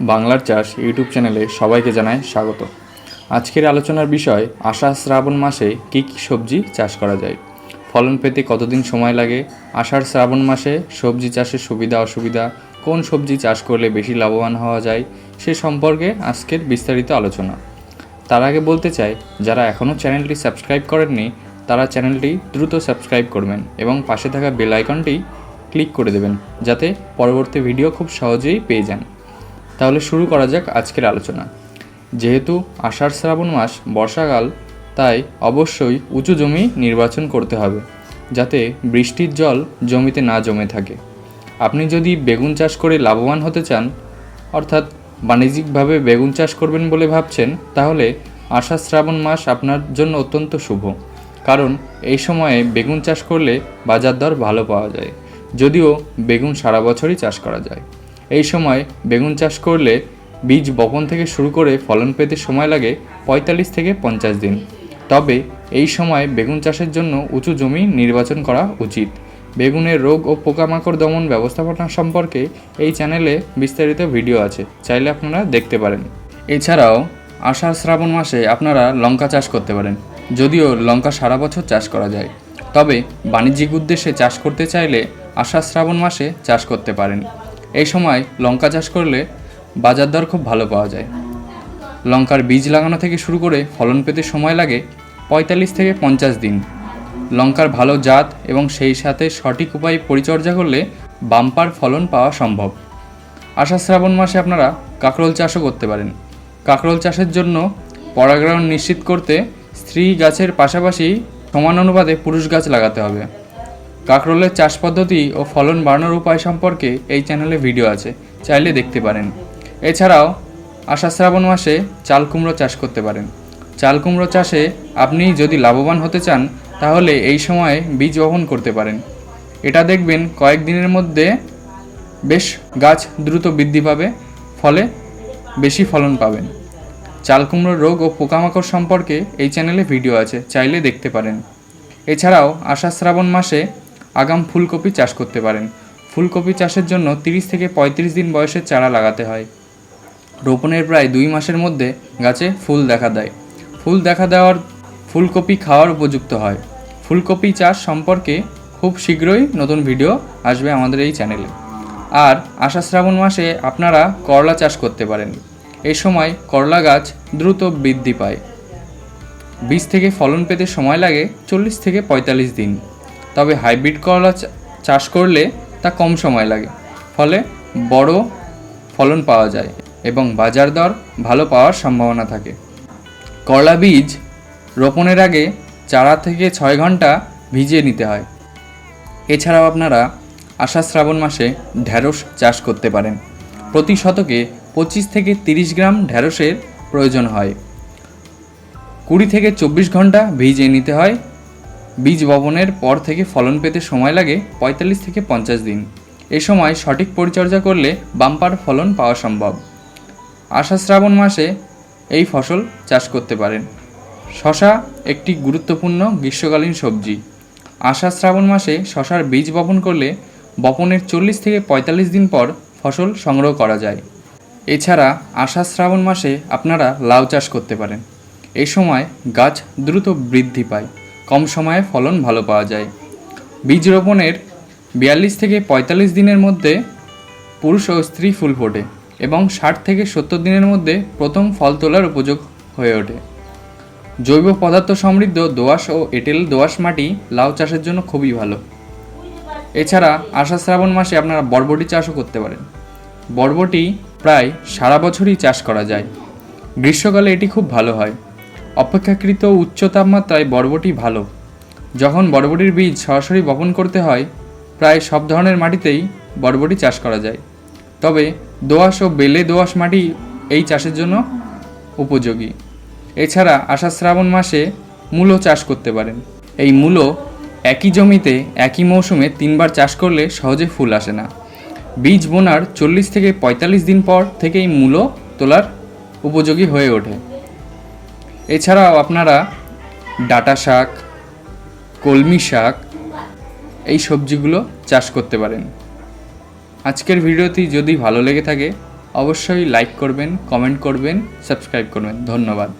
বাংলার চাষ ইউটিউব চ্যানেলে সবাইকে জানাই স্বাগত। আজকের আলোচনার বিষয়, আষাঢ় শ্রাবণ মাসে কী কী সবজি চাষ করা যায়? ফলন পেতে কতদিন সময় লাগে? আষাঢ় শ্রাবণ মাসে সবজি চাষের সুবিধা, অসুবিধা, কোন সবজি চাষ করলে বেশি লাভবান হওয়া যায়, সে সম্পর্কে আজকের বিস্তারিত আলোচনা। তার আগে বলতে চাই, যারা এখনও চ্যানেলটি সাবস্ক্রাইব করেননি, তারা চ্যানেলটি দ্রুত সাবস্ক্রাইব করবেন এবং পাশে থাকা বেল আইকনটি ক্লিক করে দেবেন, যাতে পরবর্তী ভিডিও খুব সহজেই পেয়ে যান। তাহলে শুরু করা যাক আজকের আলোচনা। যেহেতু আষাঢ় শ্রাবণ মাস, বর্ষাকাল, তাই অবশ্যই উঁচু জমি নির্বাচন করতে হবে, যাতে বৃষ্টির জল জমিতে না জমে থাকে। আপনি যদি বেগুন চাষ করে লাভবান হতে চান, অর্থাৎ বাণিজ্যিকভাবে বেগুন চাষ করবেন বলে ভাবছেন, তাহলে আষাঢ় শ্রাবণ মাস আপনার জন্য অত্যন্ত শুভ। কারণ এই সময়ে বেগুন চাষ করলে বাজার দর ভালো পাওয়া যায়, যদিও বেগুন সারা বছরই চাষ করা যায়। এই সময় বেগুন চাষ করলে বীজ বপন থেকে শুরু করে ফলন পেতে সময় লাগে পঁয়তাল্লিশ থেকে পঞ্চাশ দিন। তবে এই সময় বেগুন চাষের জন্য উঁচু জমি নির্বাচন করা উচিত। বেগুনের রোগ ও পোকামাকড় দমন ব্যবস্থাপনা সম্পর্কে এই চ্যানেলে বিস্তারিত ভিডিও আছে, চাইলে আপনারা দেখতে পারেন। এছাড়াও, আষাঢ় শ্রাবণ মাসে আপনারা লঙ্কা চাষ করতে পারেন, যদিও লঙ্কা সারা বছর চাষ করা যায়। তবে বাণিজ্যিক উদ্দেশ্যে চাষ করতে চাইলে আষাঢ় শ্রাবণ মাসে চাষ করতে পারেন। এই সময় লঙ্কা চাষ করলে বাজার দর খুব ভালো পাওয়া যায়। লঙ্কার বীজ লাগানো থেকে শুরু করে ফলন পেতে সময় লাগে পঁয়তাল্লিশ থেকে পঞ্চাশ দিন। লঙ্কার ভালো জাত এবং সেই সাথে সঠিক উপায়ে পরিচর্যা করলে বাম্পার ফলন পাওয়া সম্ভব। আষাঢ় শ্রাবণ মাসে আপনারা কাঁকরোল চাষও করতে পারেন। কাঁকরোল চাষের জন্য পরাগায়ন নিশ্চিত করতে স্ত্রী গাছের পাশাপাশি সমান অনুপাতে পুরুষ গাছ লাগাতে হবে। কাঁকরোলের চাষ পদ্ধতি ও ফলন বাড়ানোর উপায় সম্পর্কে এই চ্যানেলে ভিডিও আছে, চাইলে দেখতে পারেন। এছাড়াও আষাঢ় শ্রাবণ মাসে চাল কুমড়ো চাষ করতে পারেন। চাল কুমড়ো চাষে আপনি যদি লাভবান হতে চান, তাহলে এই সময়ে বীজ বপন করতে পারেন। এটা দেখবেন কয়েকদিনের মধ্যে বেশ গাছ দ্রুত বৃদ্ধি পাবে, ফলে বেশি ফলন পাবেন। চাল কুমড়োর রোগ ও পোকামাকড় সম্পর্কে এই চ্যানেলে ভিডিও আছে, চাইলে দেখতে পারেন। এছাড়াও আষাঢ় শ্রাবণ মাসে আগাম ফুলকপি চাষ করতে পারেন। ফুলকপি চাষের জন্য তিরিশ থেকে পঁয়ত্রিশ দিন বয়সের চারা লাগাতে হয়। রোপণের প্রায় দুই মাসের মধ্যে গাছে ফুল দেখা দেয়। ফুল দেখা দেওয়ার ফুলকপি খাওয়ার উপযুক্ত হয়। ফুলকপি চাষ সম্পর্কে খুব শীঘ্রই নতুন ভিডিও আসবে আমাদের এই চ্যানেলে। আর আষাঢ় শ্রাবণ মাসে আপনারা করলা চাষ করতে পারেন। এই সময় করলা গাছ দ্রুত বৃদ্ধি পায়। বীজ থেকে ফলন পেতে সময় লাগে চল্লিশ থেকে পঁয়তাল্লিশ দিন। তবে হাইব্রিড করলা চাষ করলে তা কম সময় লাগে। ফলে বড় ফলন পাওয়া যায় এবং বাজার দর ভালো পাওয়ার সম্ভাবনা থাকে। করলা বীজ রোপণের আগে চারা থেকে ছয় ঘণ্টা ভিজিয়ে নিতে হয়। এছাড়াও আপনারা আষাঢ় শ্রাবণ মাসে ঢ্যাঁড়স চাষ করতে পারেন। প্রতি শতকে পঁচিশ থেকে তিরিশ গ্রাম ঢ্যাঁড়সের প্রয়োজন হয়। কুড়ি থেকে চব্বিশ ঘণ্টা ভিজিয়ে নিতে হয় বীজ বপনের পর থেকে ফলন পেতে সময় লাগে পঁয়তাল্লিশ থেকে পঞ্চাশ দিন। এ সময় সঠিক পরিচর্যা করলে বাম্পার ফলন পাওয়া সম্ভব। আষাঢ় শ্রাবণ মাসে এই ফসল চাষ করতে পারেন। শশা একটি গুরুত্বপূর্ণ গ্রীষ্মকালীন সবজি। আষাঢ় শ্রাবণ মাসে শশার বীজ বপন করলে বপনের চল্লিশ থেকে পঁয়তাল্লিশ দিন পর ফসল সংগ্রহ করা যায়। এছাড়া আষাঢ় শ্রাবণ মাসে আপনারা লাউ চাষ করতে পারেন। এই সময় গাছ দ্রুত বৃদ্ধি পায়। কম সময়ে ফলন ভালো পাওয়া যায়। বীজ রোপণের বিয়াল্লিশ থেকে পঁয়তাল্লিশ দিনের মধ্যে পুরুষ ও স্ত্রী ফুল ফোটে এবং ষাট থেকে সত্তর দিনের মধ্যে প্রথম ফল তোলার উপযোগ হয়ে ওঠে। জৈব পদার্থ সমৃদ্ধ দোআঁশ ও এঁটেল দোআঁশ মাটি লাউ চাষের জন্য খুবই ভালো। এছাড়া আষাঢ় শ্রাবণ মাসে আপনারা বরবটি চাষও করতে পারেন। বরবটি প্রায় সারা বছরই চাষ করা যায়। গ্রীষ্মকালে এটি খুব ভালো হয়। অপেক্ষাকৃত উচ্চ তাপমাত্রায় বরবটি ভালো। যখন বরবটির বীজ সরাসরি বপন করতে হয়, প্রায় সব ধরনের মাটিতেই বরবটি চাষ করা যায়। তবে দোআঁশ ও বেলে দোআঁশ মাটি এই চাষের জন্য উপযোগী। এছাড়া আষাঢ় শ্রাবণ মাসে মূলো চাষ করতে পারেন। এই মূলো একই জমিতে একই মৌসুমে তিনবার চাষ করলে সহজে ফুল আসে না। বীজ বোনার চল্লিশ থেকে পঁয়তাল্লিশ দিন পর থেকেই মূলো তোলার উপযোগী হয়ে ওঠে। এছাড়াও আপনারা ডাটা শাক, কলমি শাক, এই সবজিগুলো চাষ করতে পারেন। আজকের ভিডিওটি যদি ভালো লেগে থাকে, অবশ্যই লাইক করবেন কমেন্ট করবেন সাবস্ক্রাইব করবেন। ধন্যবাদ।